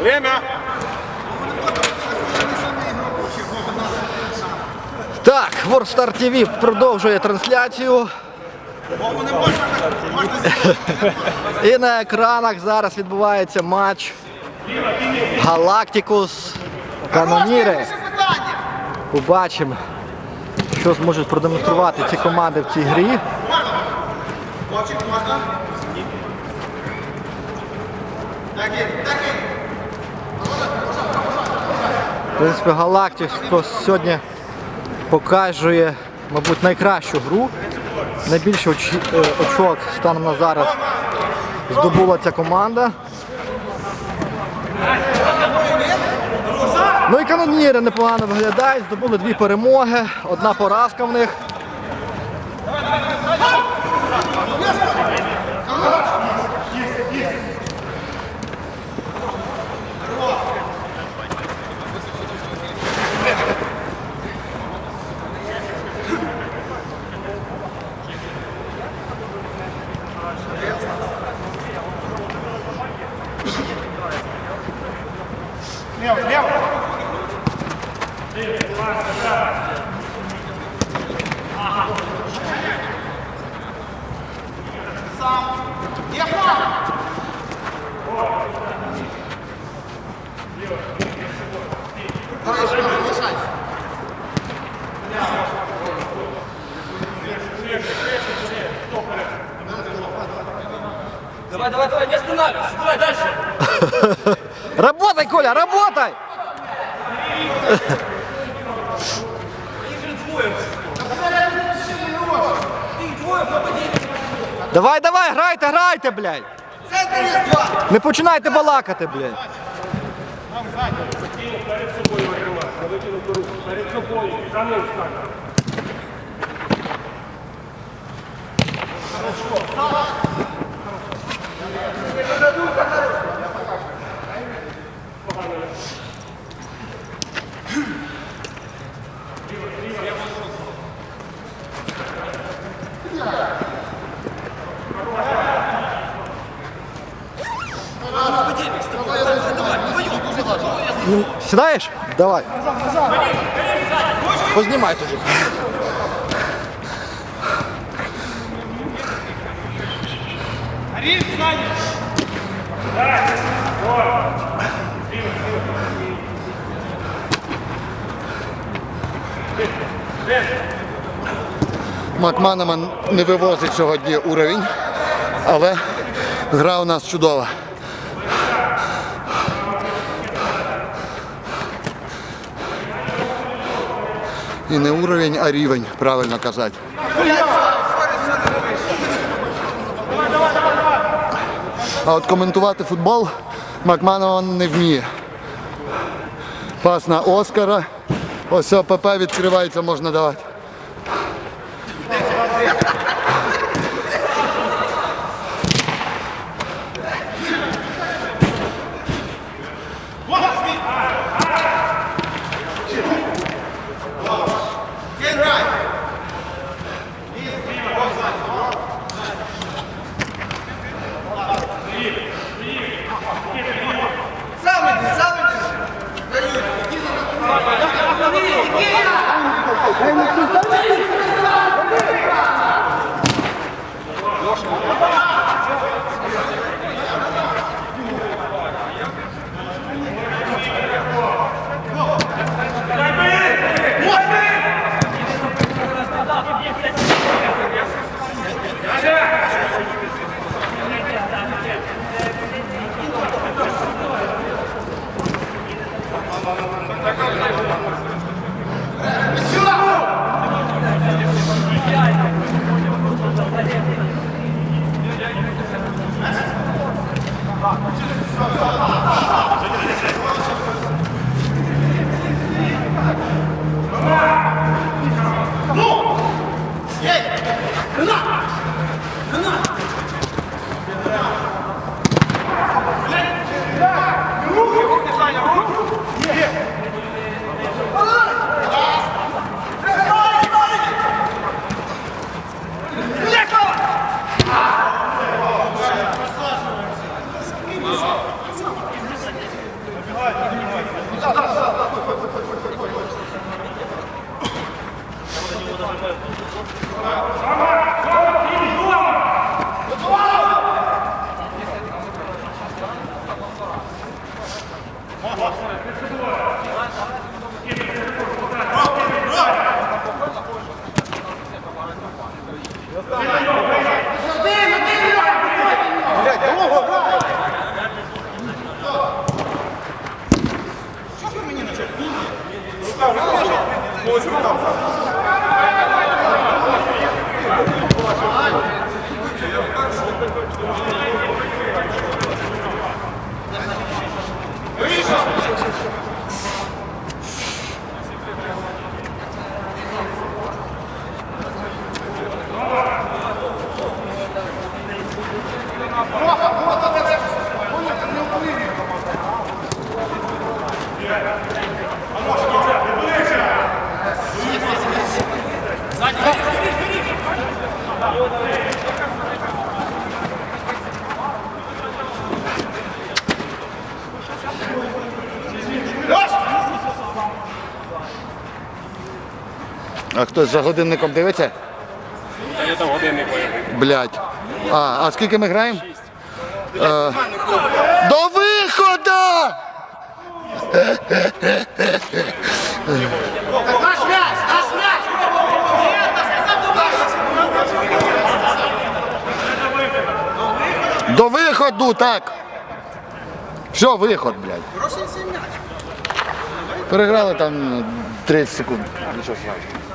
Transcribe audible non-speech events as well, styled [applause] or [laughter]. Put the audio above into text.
Время. Так, Ворстар ТВ продовжує трансляцію. І на екранах зараз відбувається матч Галактикус Каноніри. Побачимо, що зможуть продемонструвати ці команди в цій грі. Принципі, Галактикус сьогодні показує, мабуть, найкращу гру. Найбільше е, очок станом на зараз здобула ця команда. Ну і каноніри непогано виглядають, здобули дві перемоги, одна поразка в них. Лево, Давай, давай, давай, не останавливайся, давай дальше. [laughs] Работай, Коля, работай! [laughs] Давай, давай, грайте, грайте, блядь! Не починайте балакати, блядь. Там ззаді, закинув перед собою вигривати, викинув до руку. Перед собою, за ним стане. Yeah. Сідаєш? Давай. Познімай тоді. Макманаман не вивозить сьогодні уровень, але гра у нас чудова. І не уровень, а рівень, правильно казати. А от коментувати футбол Макманова не вміє. Пас на Оскара. Ось ОПП відкривається, можна давати. Let's go. А хтось за годинником дивиться? Я там годинник. Блять. А, а скільки ми граємо? Е, до виходу! До виходу, так. Все, виход, блядь. Переграли там 30 секунд. Нічого страшного.